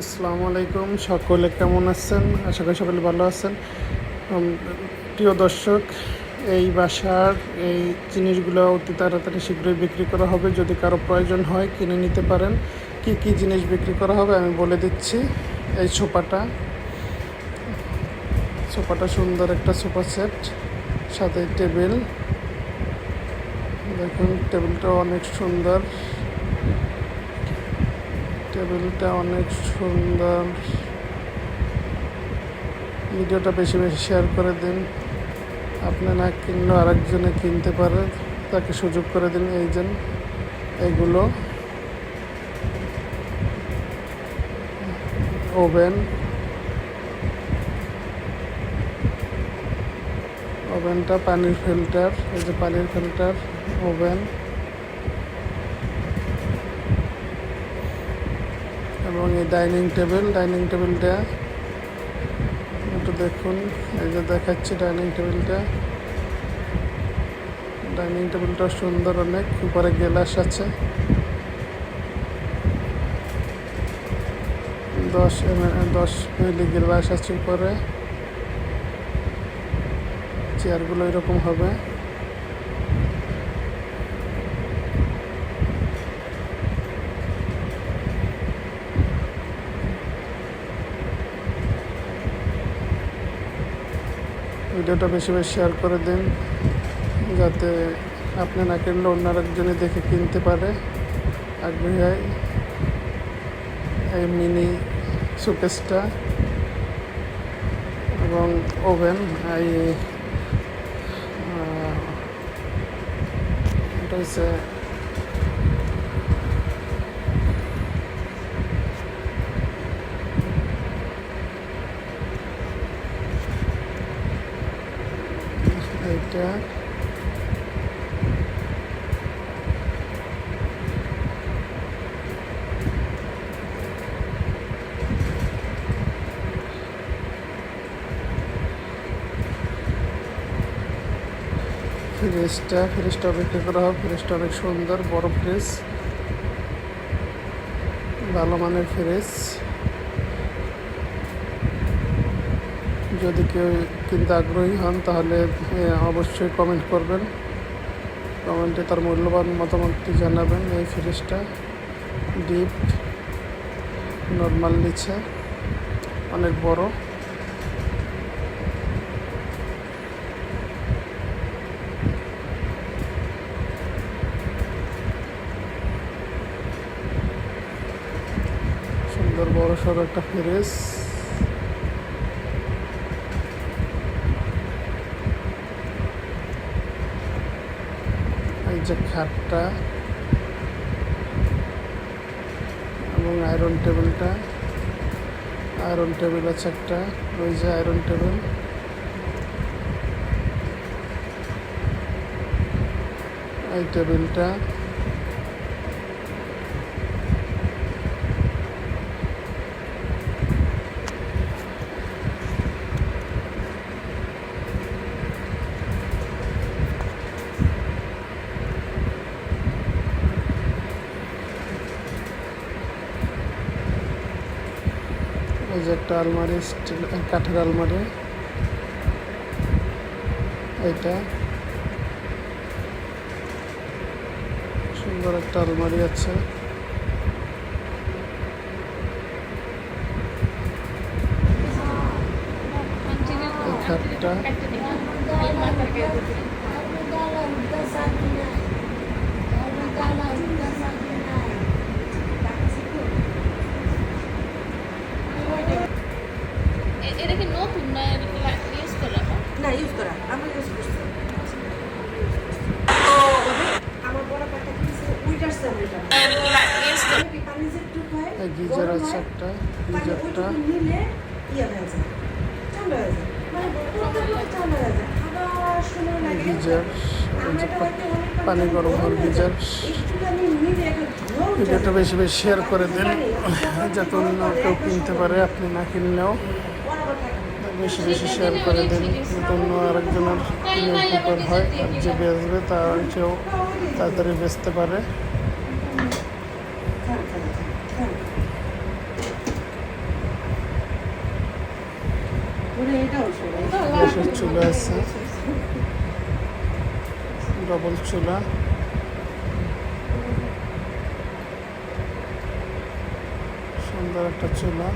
আসসালামু আলাইকুম, সকলে কেমন আছেন? আশা করি সকলে ভালো আছেন। প্রিয় দর্শক, এই বাসার এই জিনিসগুলো অতি তাড়াতাড়ি শীঘ্রই বিক্রি করা হবে। যদি কারও প্রয়োজন হয়, কিনে নিতে পারেন। কি কি জিনিস বিক্রি করা হবে আমি বলে দিচ্ছি। এই সোফাটা সোফাটা সুন্দর একটা সোফা সেট, সাথে টেবিল। দেখুন, টেবিলটা অনেক সুন্দর। টেবিলটা অনেক সুন্দর। ভিডিওটা বেশি বেশি শেয়ার করে দিন। আপনি না কিনলেও আরেকজনে কিনতে পারে। তাকে সুযোগ করে দিন এই যে, এগুলো। ওভেন। ওভেনটা পানির ফিল্টার এই যে পানির ফিল্টার ওভেন। এবং এই ডাইনিং টেবিল, ডাইনিং টেবিলটা একটু দেখুন। এই যে দেখাচ্ছি ডাইনিং টেবিলটা। ডাইনিং টেবিলটা সুন্দর অনেক, উপরে গ্লাস আছে। দশ এম দশ মিলি গ্লাস আছে উপরে। চেয়ারগুলো এরকম হবে। ভিডিওটা বেশি বেশি শেয়ার করে দিন, যাতে আপনি না কিনলে অন্য আরেকজনে দেখে কিনতে পারে। আগ্রহী হয় এই মিনি সুকেসটা এবং ওভেন, এই এটা হচ্ছে এইটা ফ্রিজটা ফ্রিজটা বিক্রি করা হবে ফ্রিজটা অনেক সুন্দর বড় ফ্রিজ। ভালো মানের ফ্রিজ। যদি কেউ কিনতে আগ্রহী হন, তাহলে অবশ্যই কমেন্ট করবেন। কমেন্টে তার মূল্যবান মতামতটি জানাবেন এই ফ্রিজটা ডিপ নর্মাল নিচ্ছে অনেক বড়। সুন্দর বড় সড়ো একটা ফ্রিজ এই যে খাটটা এবং আয়রন টেবিলটা আয়রন টেবিল আছে একটা, ওই যে আয়রন টেবিল এই টেবিলটা এই যে একটা আলমারি স্টিল কাঠের আলমারি। এইটা। সুন্দর একটা আলমারি আছে। খাটটা এ- এটা কি নতুন না ইউজ করা না? না ইউজ করা আমি ইউজ করছি আমার বড় পাটা কিনছে উইটার সেমরিটা পানি যে একটু হয় এই গিজার গরম আছে হয়, একটা পানি গিজারটা ওইটুকু নিলে ইয়ে হয়ে যায় ঠান্ডা হয়ে যায় মানে প্রত্যেকটা ঠান্ডা হয়ে যায় আবার সময় লাগে গিজার পানি গরম হওয়ার গিজার একটা ভিডিওটা বেশি বেশি শেয়ার করে দিন যাতে অন্য কেউ কিনতে পারে আপনি না কিনলেও। বেশি বেশি শেয়ার করে দিন যাতে অন্য আরেকজনের হয় আর যে বেচবে তার কেউ তাড়াতাড়ি বেচতে পারে গ্যাসের চুলা আছে। ডবল চুলা। সুন্দর একটা চুলা।